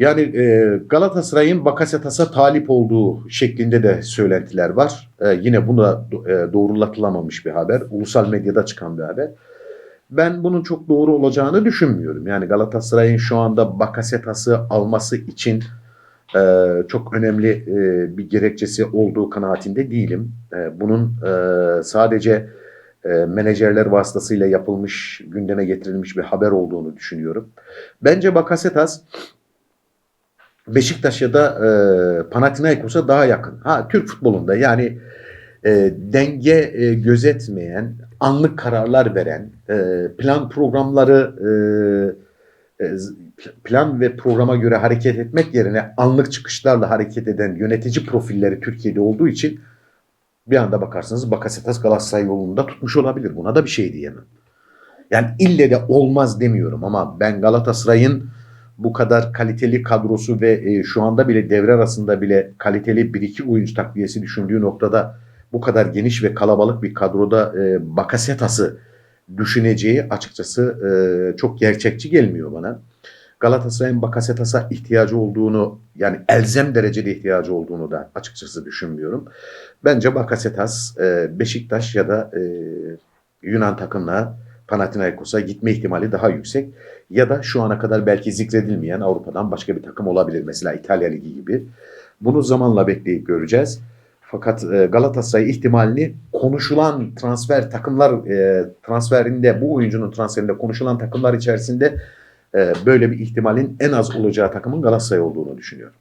Yani e, Galatasaray'ın Bakasetas'a talip olduğu şeklinde de söylentiler var. E, yine bu da e, doğrulatılamamış bir haber. Ulusal medyada çıkan bir haber. Ben bunun çok doğru olacağını düşünmüyorum. Yani Galatasaray'ın şu anda Bakasetas'ı alması için e, çok önemli e, bir gerekçesi olduğu kanaatinde değilim. E, bunun e, sadece e, menajerler vasıtasıyla yapılmış, gündeme getirilmiş bir haber olduğunu düşünüyorum. Bence Bakasetas Beşiktaş ya da e, Panathinaikos'a daha yakın. Ha Türk futbolunda yani e, denge e, gözetmeyen, anlık kararlar veren, e, plan programları e, e, plan ve programa göre hareket etmek yerine anlık çıkışlarla hareket eden yönetici profilleri Türkiye'de olduğu için bir anda bakarsanız Bakasetas Galatasaray yolunda tutmuş olabilir. Buna da bir şey diyemem. Yani ille de olmaz demiyorum ama ben Galatasaray'ın bu kadar kaliteli kadrosu ve e, şu anda bile devre arasında bile kaliteli bir iki oyuncu takviyesi düşündüğü noktada bu kadar geniş ve kalabalık bir kadroda e, Bakasetas'ı düşüneceği açıkçası e, çok gerçekçi gelmiyor bana. Galatasaray'ın Bakasetas'a ihtiyacı olduğunu yani elzem derecede ihtiyacı olduğunu da açıkçası düşünmüyorum. Bence Bakasetas e, Beşiktaş ya da e, Yunan takımına Panathinaikos'a gitme ihtimali daha yüksek. Ya da şu ana kadar belki zikredilmeyen Avrupa'dan başka bir takım olabilir. Mesela İtalya Ligi gibi. Bunu zamanla bekleyip göreceğiz. Fakat e, Galatasaray ihtimalini konuşulan transfer takımlar e, transferinde bu oyuncunun transferinde konuşulan takımlar içerisinde e, böyle bir ihtimalin en az olacağı takımın Galatasaray olduğunu düşünüyorum.